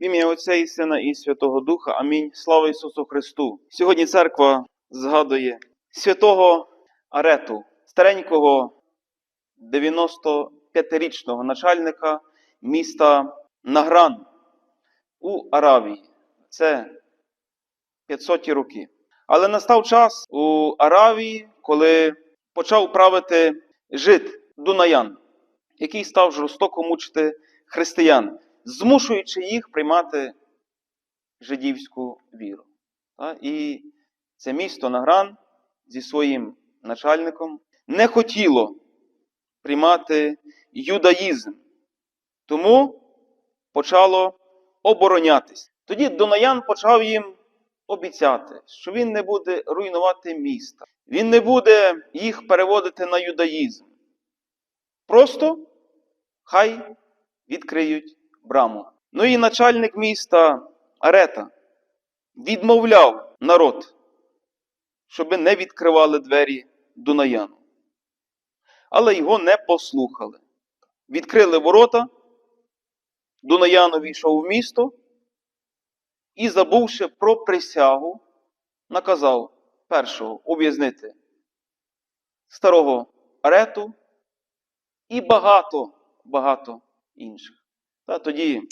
В ім'я Отця і Сина і Святого Духа. Амінь. Слава Ісусу Христу. Сьогодні церква згадує святого Арету, старенького 95-річного начальника міста Награн у Аравії. Це 500 роки. Але настав час у Аравії, коли почав правити жид Дунаян, який став жорстоко мучити християн, змушуючи їх приймати жидівську віру. І це місто Награн зі своїм начальником не хотіло приймати юдаїзм, тому почало оборонятись. Тоді Дунаян почав їм обіцяти, що він не буде руйнувати міста, він не буде їх переводити на юдаїзм. Просто хай відкриють браму. Ну і начальник міста Арета відмовляв народ, щоби не відкривали двері Дунаяну. Але його не послухали. Відкрили ворота, Дунаяну війшов в місто і, забувши про присягу, наказав першого ув'язнити старого Арету і багато, багато інших. Та тоді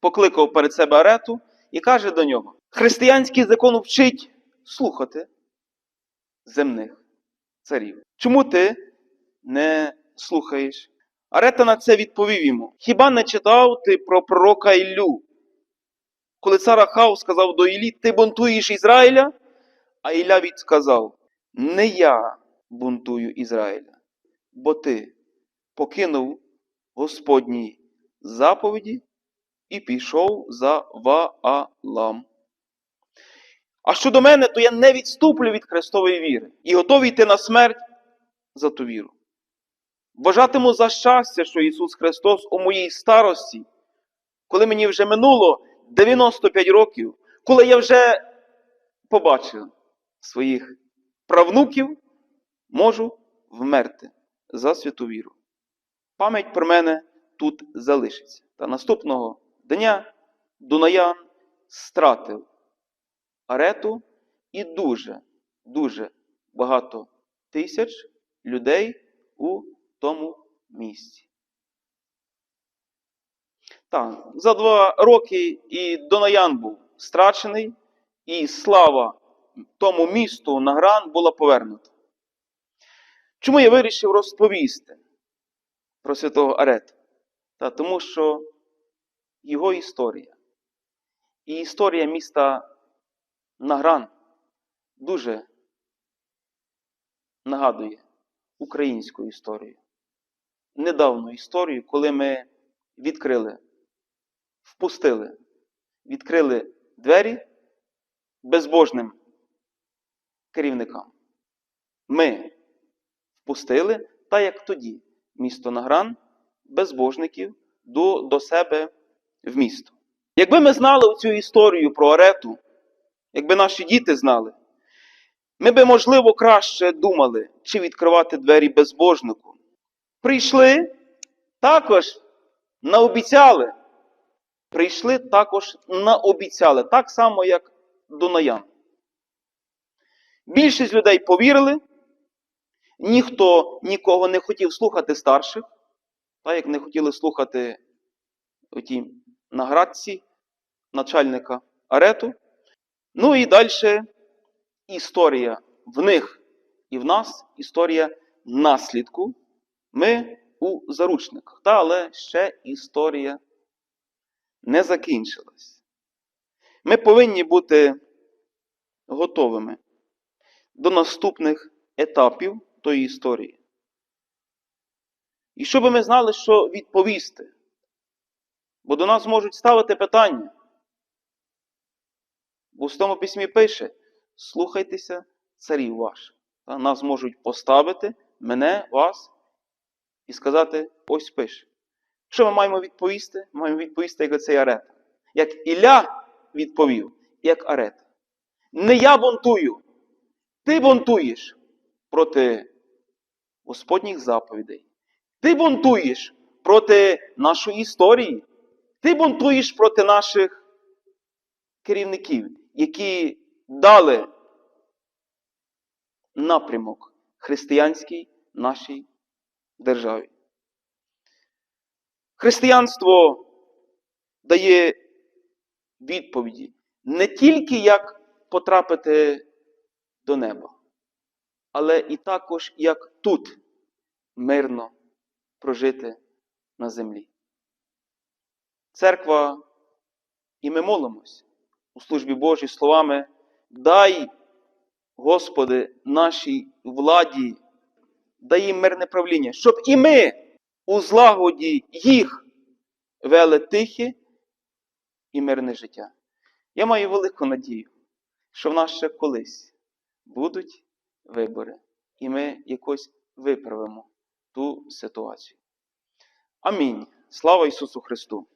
покликав перед себе Арету і каже до нього: Християнський закон вчить слухати земних царів. Чому ти не слухаєш? Арета на це відповів йому: Хіба не читав ти про пророка Іллю? Коли цар Ахав сказав до Іллі, ти бунтуєш Ізраїля? А Ілля відсказав: Не я бунтую Ізраїля, бо ти покинув Господні заповіді і пішов за Ваалам. А щодо мене, то я не відступлю від Христової віри і готовий йти на смерть за ту віру. Вважатиму за щастя, що Ісус Христос у моїй старості, коли мені вже минуло 95 років, коли я вже побачив своїх правнуків, можу вмерти за святу віру. Пам'ять про мене тут залишиться. Та наступного дня Дунаян стратив арету і дуже, дуже багато тисяч людей у тому місці. Так, за два роки і Дунаян був страчений, і слава тому місту Награн була повернута. Чому я вирішив розповісти про святого Арета? Та тому що його історія і історія міста Награн дуже нагадує українську історію. Недавну історію, коли ми відкрили, впустили, відкрили двері безбожним керівникам. Ми впустили, так як тоді, місто Награн, безбожників до, до себе в місто. Якби ми знали цю історію про Арету, якби наші діти знали, ми би, можливо, краще думали, чи відкривати двері безбожнику. Прийшли, також наобіцяли. Прийшли також наобіцяли, так само, як Дунаян. Більшість людей повірили, ніхто нікого не хотів слухати старших, так як не хотіли слухати оті наградці начальника Арету. Ну і далі історія в них і в нас, історія наслідку. Ми у заручниках. Та, але ще історія не закінчилась. Ми повинні бути готовими до наступних етапів тої історії. І щоб ми знали, що відповісти. Бо до нас можуть ставити питання. В Устому письмі пише: слухайтеся царів ваших. Нас можуть поставити, мене, вас, і сказати: ось пише. Що ми маємо відповісти? Ми маємо відповісти, як оцей Арета. Як Ілля відповів, як Арета. Не я бунтую, ти бунтуєш проти Господніх заповідей. Ти бунтуєш проти нашої історії. Ти бунтуєш проти наших керівників, які дали напрямок християнській нашій державі. Християнство дає відповіді не тільки як потрапити до неба, але і також як тут мирно прожити на землі. Церква, і ми молимось у службі Божій словами, дай, Господи, нашій владі, дай їм мирне правління, щоб і ми у злагоді їх вели тихе і мирне життя. Я маю велику надію, що в нас ще колись будуть вибори, і ми якось виправимо ту ситуацію. Амінь. Слава Ісусу Христу!